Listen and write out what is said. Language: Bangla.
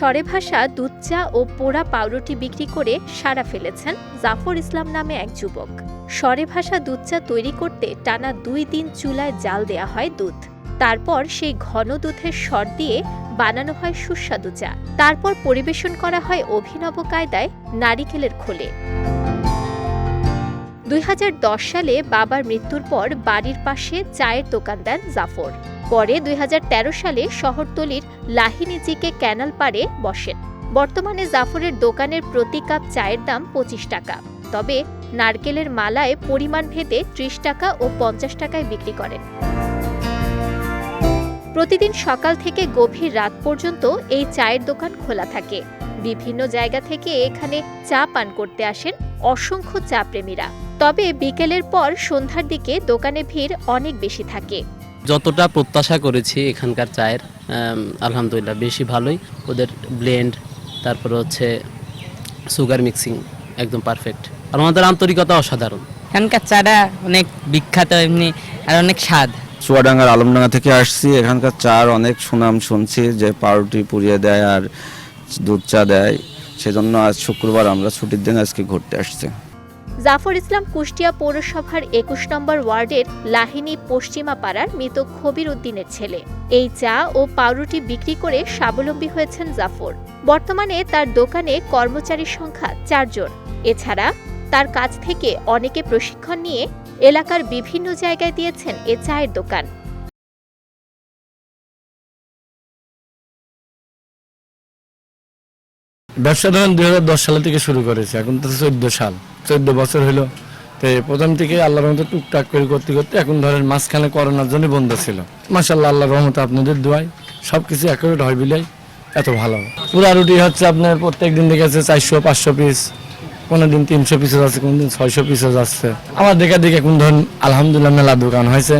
স্বরে ভাষা দুধ চা ও পোড়া পাউরুটি বিক্রি করে সারা ফেলেছেন জাফর ইসলাম নামে এক যুবক। সরে ভাষা দুধ চা তৈরি করতে টানা দুই দিন চুলায় জাল দেয়া হয় দুধ। তারপর সেই ঘন দুধের সর দিয়ে বানানো হয় সুস্বাদু চা। তারপর পরিবেশন করা হয় অভিনব কায়দায় নারিকেলের খোলে। দুই হাজার দশ সালে বাবার মৃত্যুর পর বাড়ির পাশে চায়ের দোকান দেন জাফর। পরে দু হাজার তেরো সালে শহরতলির লাহিনিজিকে ক্যানাল পাড়ে বসেন। বর্তমানে জাফরের দোকানের প্রতি কাপ চায়ের দাম পঁচিশ টাকা। তবে নারকেলের মালায় পরিমাণ ভেদে ত্রিশ টাকা ও পঞ্চাশ টাকায় বিক্রি করেন। প্রতিদিন সকাল থেকে গভীর রাত পর্যন্ত এই চায়ের দোকান খোলা থাকে। বিভিন্ন জায়গা থেকে এখানে চা পান করতে আসেন অসংখ্য চা প্রেমীরা তবে বিকেলের পর সন্ধ্যার দিকে দোকানে ভিড় অনেক বেশি থাকে। যতটা প্রত্যাশা করেছি এখানকার চায়ের আলহামদুলিল্লাহ বেশি ভালোই। ওদের ব্লেন্ড তারপরে হচ্ছে সুগার মিক্সিং একদম পারফেক্ট আর আমাদের আন্তরিকতা অসাধারণ। এখানকার চাটা অনেক বিখ্যাত এমনি আর অনেক স্বাদ। চুয়াডাঙ্গার আলমডাঙ্গা থেকে আসছি এখানকার চার অনেক সুনাম শুনছি যে পাউরুটি পুড়িয়ে দেয় আর দুধ চা দেয়। সেজন্য আজ শুক্রবার আমরা ছুটির দিন আজকে ঘুরতে আসছি। জাফর ইসলাম কুষ্টিয়া পৌরসভার একুশ নম্বর ওয়ার্ডের লাহিনী পশ্চিমা পাড়ার মৃত খবির উদ্দিনের ছেলে। এই চা ও পাউরুটি বিক্রি করে স্বাবলম্বী হয়েছেন জাফর। বর্তমানে তার দোকানে কর্মচারীর সংখ্যা চারজন এছাড়া তার কাছ থেকে অনেকে প্রশিক্ষণ নিয়ে এলাকার বিভিন্ন জায়গায় দিয়েছেন এ চায়ের দোকান। ব্যবসা ধরেন দুই হাজার দশ সালে থেকে শুরু করেছে, এখন তো চোদ্দ সাল। চোদ্দ বছর হলো। তো প্রথম থেকে আল্লাহর রহমতে টুকটাক করে করতে করতে এখন ধরেন মাঝখানে করোনার জন্য বন্ধ ছিল। মাসাল্লাহ আল্লাহর রহমতে আপনাদের দোয়াই সব কিছু অ্যাকুরেট হয় বিলাই এত ভালো। পুরা রুটি হচ্ছে আপনার প্রত্যেক দিন দেখে আছে চারশো, পাঁচশো পিস কোনো দিন তিনশো পিসও আছে, কোনো দিন ছয়শো পিসও যাচ্ছে আমার দেখা দেখে এখন ধরেন আলহামদুলিল্লাহ মেলা দোকান হয়েছে।